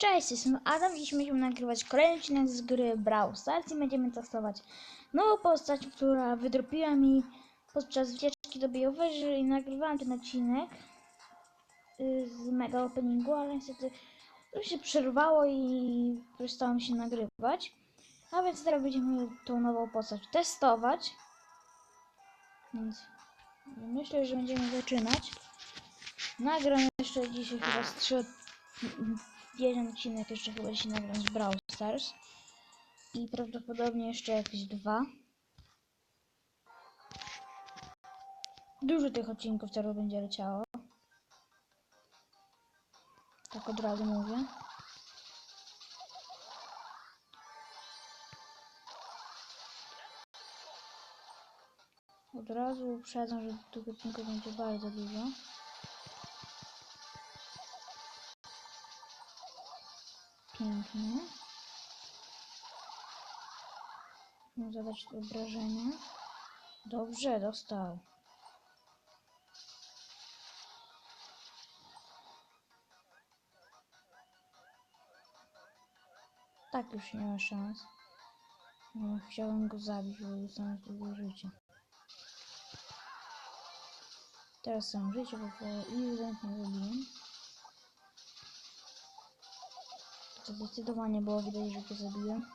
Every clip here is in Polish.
Cześć, jestem Adam. Dziś będziemy nagrywać kolejny odcinek z gry Brawl Stars i będziemy testować nową postać, która wydropiła mi podczas wycieczki do Bioweży i nagrywałem ten odcinek y, z mega openingu, ale niestety to się przerwało i przestało mi się nagrywać. A więc teraz będziemy tą nową postać testować. Więc myślę, że będziemy zaczynać. Nagram jeszcze dzisiaj chyba z trzy jeden odcinek jeszcze chyba dzisiaj nagram z Brawl Stars. I prawdopodobnie jeszcze jakieś dwa. Dużo tych odcinków teraz będzie leciało. Tak od razu mówię. Od razu uprzedzam, że tych odcinków będzie bardzo dużo. Pięknie. Muszę zadać obrażenia. Dobrze, dostał. Tak już nie ma szans. No, chciałem go zabić, bo dostanę dużo życia. Teraz sam życie, bo ewidentnie zabiłem. Zdecydowanie było widać, że go zabiłem.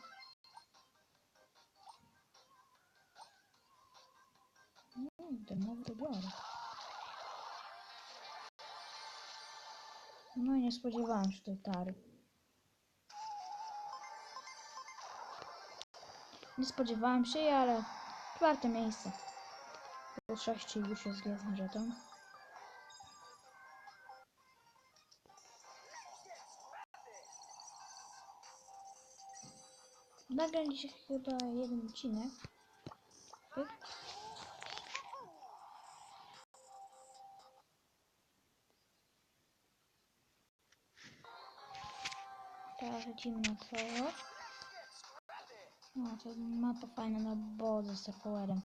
Wybory. No nie spodziewałem się tej tary. Nie spodziewałem się ale czwarte miejsce. Po sześciu już jest jeden żeton. Nagram dzisiaj chyba jeden odcinek. Pyk. Teraz lecimy na solo. No to mapa fajna na bodze z Powerem,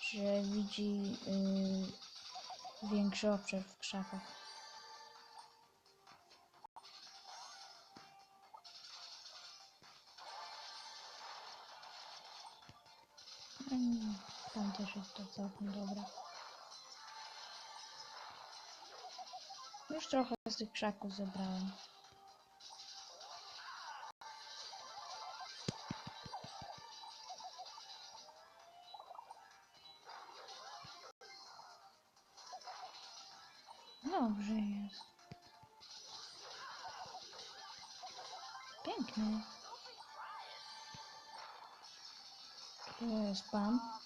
że widzi yy, większy obszar w krzakach. Jest całkiem dobre. Już trochę z tych krzaków zebrałem. Dobrze jest. Pięknie. Tu jest pan.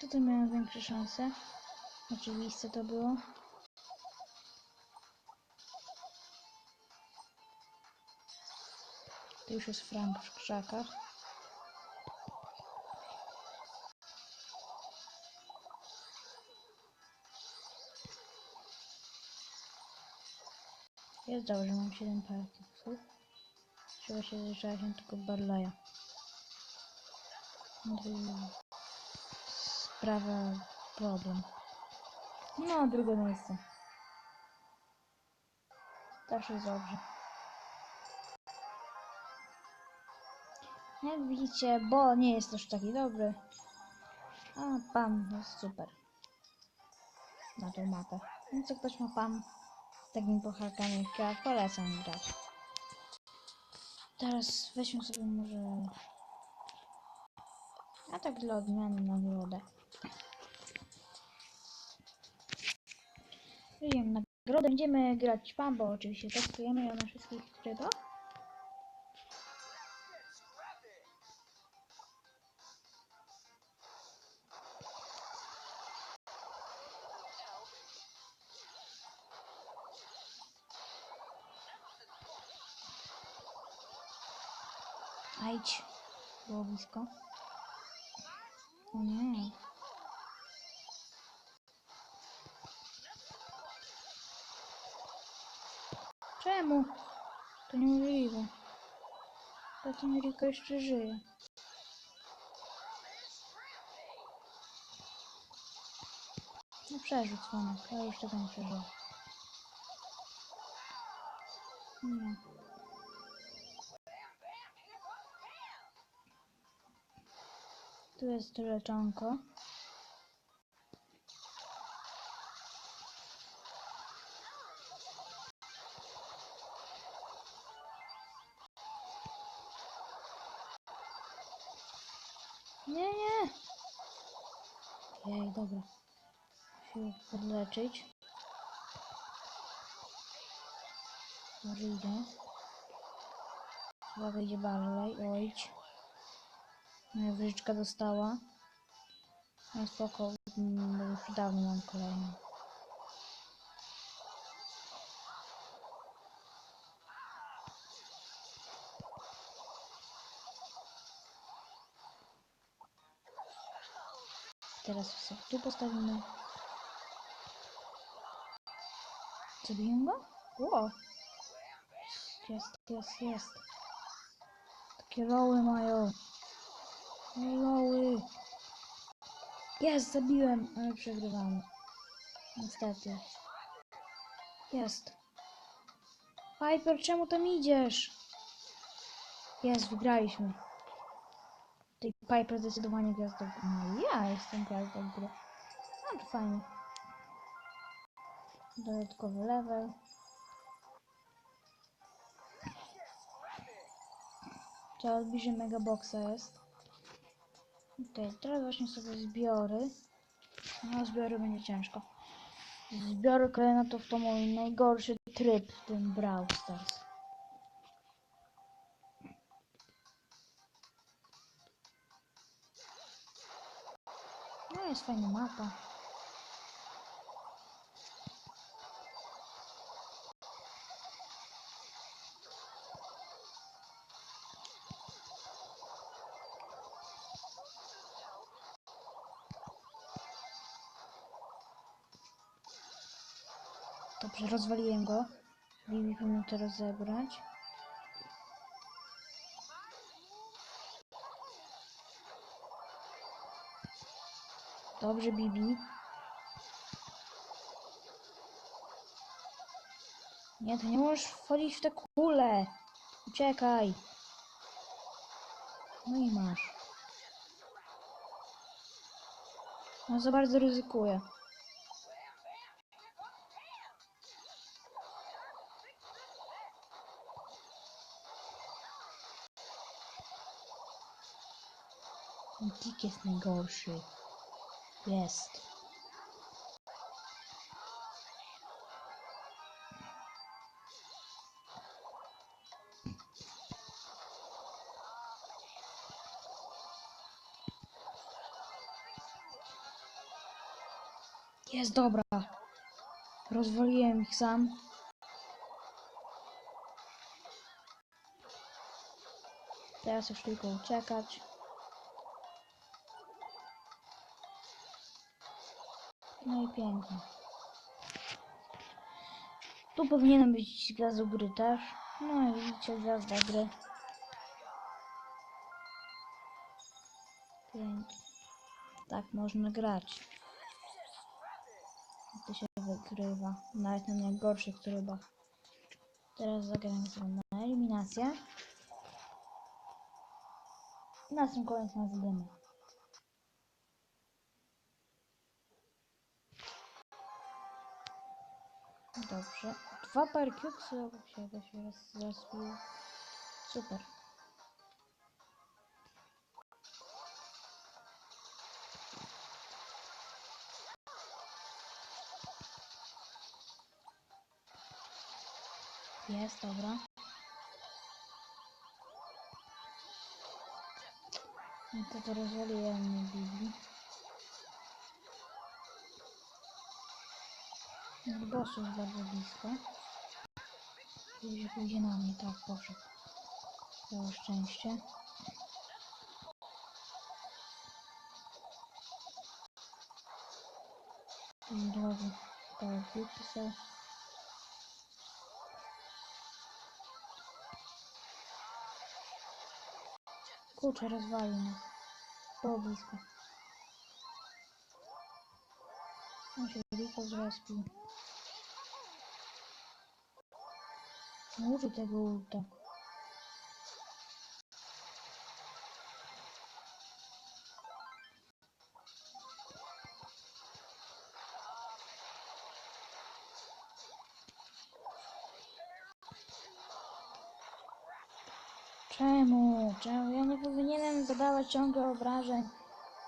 Tutaj miałem większe szanse. Oczywiste to było. To już jest Frank w krzakach. Jest dobrze, mam 7 parkiksów. Trzeba się się tylko Barleya. Sprawa, problem. No, drugie miejsce. Też jest dobrze. Jak widzicie, bo nie jest też taki dobry. A pan jest super. Na tą mapę. Więc jak ktoś ma pan z takimi pucharkami chciała, polecam grać. Teraz weźmy sobie może... Tak dla odmiany nagrodę. Wyjdziemy nagrodę. Będziemy grać pan, bo oczywiście testujemy ją na wszystkich trybach. Ajdź. Było blisko. O nie. Czemu? To niemożliwe. Ten Rico jeszcze żyje. No przeżył dzwonek, ja już tego przeżyję. Nie. Jest leczonko. Nie, nie. Jej, dobra. Się podleczyć. Może idzie. Uwaga, idzie bardziej. Ojdź. Moja wyżyczka dostała. No spoko, już dawno mam kolejną. Teraz sobie tu postawimy. Zabiję go? Ło! Jest, jest, jest. Takie loły mają. Loły. Jest, zabiłem, ale przegrywamy. Niestety. Jest. Piper, czemu tam idziesz? Jest, wygraliśmy. Tej Piper zdecydowanie gwiazdą. No ja jestem gwiazdą gry. No to fajnie. Dodatkowy level. To bliżej megaboxa jest. Okej, teraz właśnie sobie zbiory. No zbiory będzie ciężko. Zbiory kolejno to w to mój najgorszy tryb w tym Brawl Stars. No jest fajna mapa. Dobrze, rozwaliłem go. Bibi powinien to rozebrać. Dobrze, Bibi. Nie, to nie możesz wchodzić w te kule. Uciekaj. No i masz. No za bardzo ryzykuję. Dick jest najgorszy. Jest. Jest dobra. Rozwaliłem ich sam. Teraz już tylko uciekać. No i pięknie. Tu powinienem być gwiazdą gry też. No i widzicie gwiazda gry. Pięknie. Tak można grać. To się wygrywa. Nawet na najgorszych trybach. Teraz zagram sobie na eliminację. Na tym koniec nas dymy. Dobrze. Dwa parkiuksy obok siebie się raz rozbiły. Super. Jest, dobra. No to to rozwaliłem Bibi. Boss jest bardzo blisko. Gdzie pójdzie na mnie, tak poszedł. Całe szczęście. I drogi Power są. Kurczę, rozwalił nas. Było blisko. On się Riko zrespił. Użyj tego ulta. Czemu? Czemu? Ja nie powinienem zadawać ciągle obrażeń.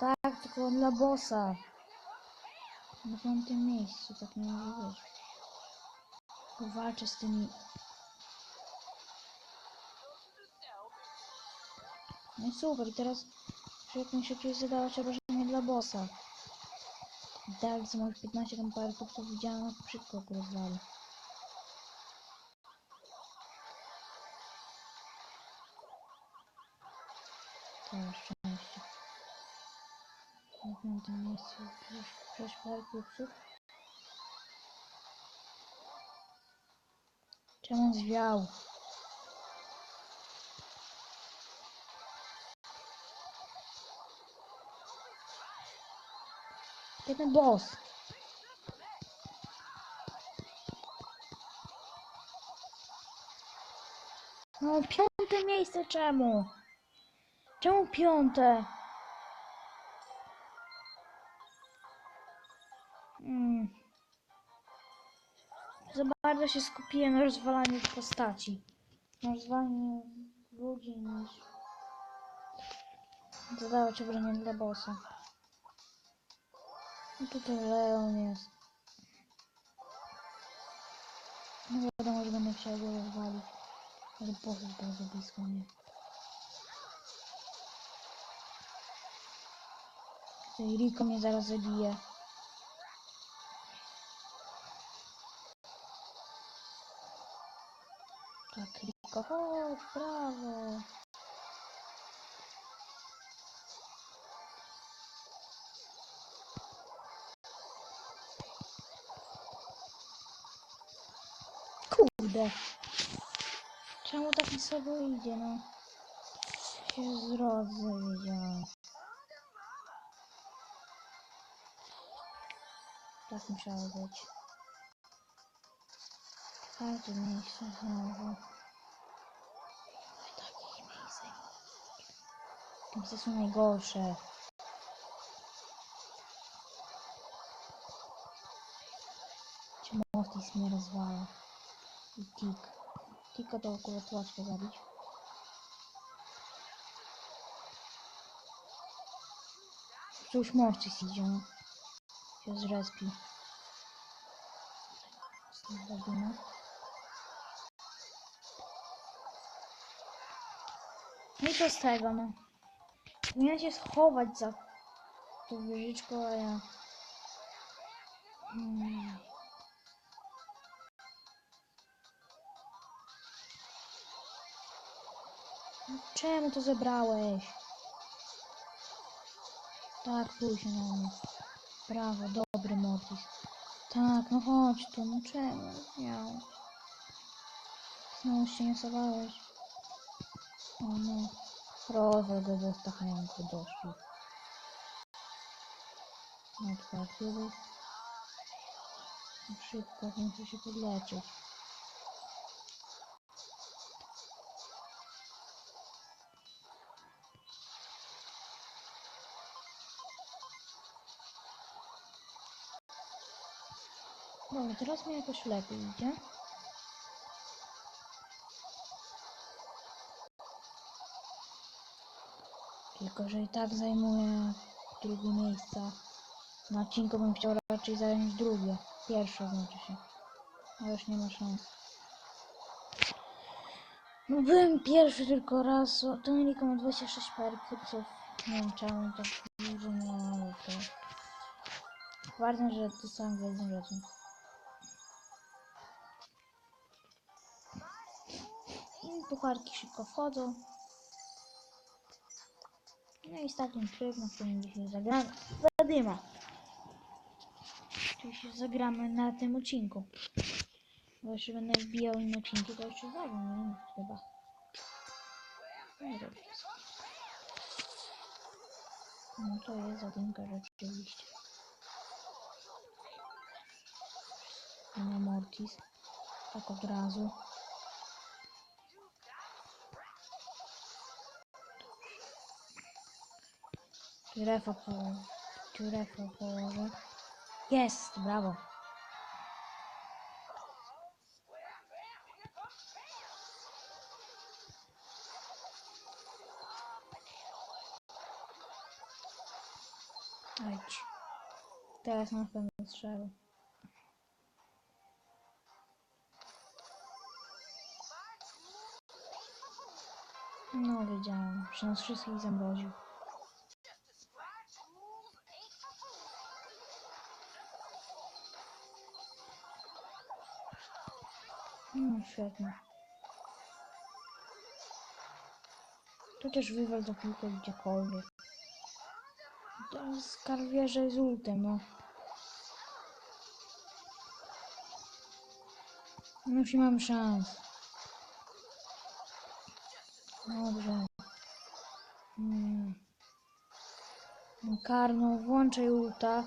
Tak, tylko dla bossa. Na piątym miejscu, tak nie może być. Walczę z tymi... No i super, i teraz muszę jak najszybciej zadawać obrażenia dla bossa. Tak, za moich 15 tam parę to widziałem, jak szybko go rozwali. Całe szczęście. Na piątym miejscu przecież przecież parę kursów. Czemu zwiał? Jeden boss. No piąte miejsce czemu? Czemu piąte? Mm. Za bardzo się skupiłem na rozwalaniu postaci. Na rozwalaniu ludzi niż zadawać obrażenia dla bossa. No tutaj Leon jest. No wiadomo, że będę chciał go rozwalić. Ale jest bardzo blisko mnie. Rico mnie zaraz zabije. Tak, Rico, chodź, brawo. Kurde. Czemu tak mi sobie idzie, no? Się zrodzę, wiedziałem. Tak musiało być. Czwarte miejsce znowu. Takie miejsce. Miejsca są najgorsze. Czy Mortis mnie rozwala? Tik. Tika to akurat łatwo zabić. Tu już Mortis idzie, no. Się zrespi. Zrobimy. No i co z tego, no. Powinien się schować za tą wieżyczką, a ja... Hmm. Czemu to zebrałeś? Tak, na mnie. Brawo, dobry Mortis. Tak, no chodź tu, no czemu? Miał. Znowu się nie schowałeś. O no. Rozwal go, bo stachanko doszli. No tak. Szybko, muszę się podleczyć. Dobra, teraz mi jakoś lepiej idzie. Tylko, że i tak zajmuję drugie miejsca. Na odcinku bym chciał raczej zająć drugie. Pierwsze znaczy się. Ale już nie ma szans. No byłem pierwszy tylko raz. To Enrico ma 26 par kursów. Nie wiem czemu tak dużo nie to... Ważne, że to sam w jednym rzeczy. Pucharki szybko wchodzą. No i ostatni tryb, na którym dzisiaj zagramy. Zadyma. Czyli się zagramy na tym odcinku. Bo jeszcze będę wbijał inne odcinki, to jeszcze zagram, nie? Chyba. No. No to jest zadymka rzeczywiście. Nie Mortis. Tak od razu. Dziurefo po... Dziurefo położę. Jest! Brawo! Teraz pewno strzelę. No wiedziałem, że nas wszystkich zamroził. Świetnie. Tu też wywal za piłkę gdziekolwiek. Teraz karwierze z ultem, no. No już nie mam szans. Dobrze. Hmm. No Karno, włączaj ulta.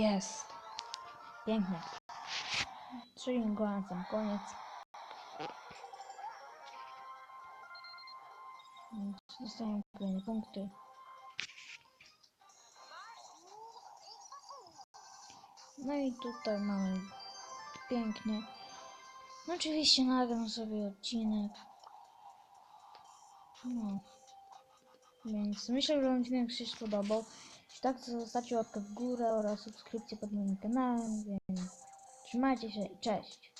Jest. Pięknie. Strzeliłem go na sam koniec. Dostałem kolejne punkty. No i tutaj mamy pięknie. No oczywiście nagram sobie odcinek. No. Więc myślę, że odcinek się spodobał. Jeśli tak, to zostawcie łapkę w górę oraz subskrypcję pod moim kanałem, więc trzymajcie się i cześć.